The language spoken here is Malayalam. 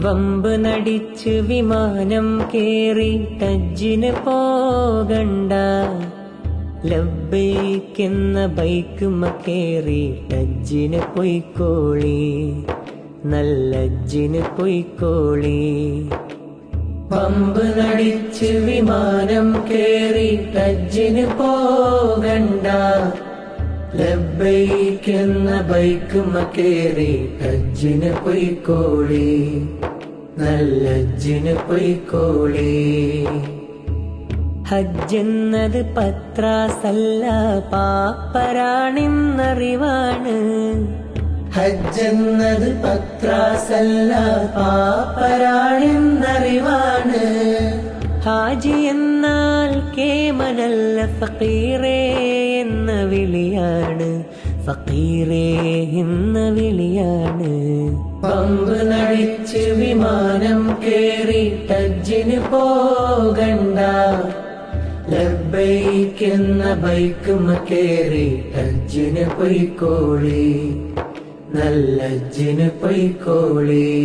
വമ്പ് നടിച്ച് വിമാനം കേറി ടജ്ജിന് പോകണ്ട. ലബ്ബൈക്കെന്ന ബൈക്കുമ കേറി ടജ്ജിന് പൊയ്ക്കോളി. നല്ലജ്ജിന് പൊയ്ക്കോളി. പമ്പ് നടിച്ച് വിമാനം കേറി ടജ്ജിന് പോകണ്ട. ലബ്ബൈക്കെന്ന ബൈക്കുമ കേറി ടജ്ജിന് പൊയ്ക്കോളി. നല്ലജ്ജിന് പൊയ്ക്കോളി. ഹജ്ജെന്നത് പത്രാസല്ല പാപ്പരാണെന്നറിവാണ്. ഹജ്ജെന്നത് പത്രാസല്ല പാപ്പരാണെന്നറിവാണ്. എന്നാൽ കേമനല്ല ഫക്കീറേ എന്ന വിളിയാണ്. ഫക്കീറേ എന്ന വിളിയാണ്. പമ്പ് നടിച്ച് വിമാനം കേറി ടജ്ജിന് പോകണ്ട. ലബൈക്കെന്ന ബൈക്കുമ കേറി ടജ്ജിന് പൊയ്ക്കോളി. നല്ല ജിന് പൊയ്ക്കോളി.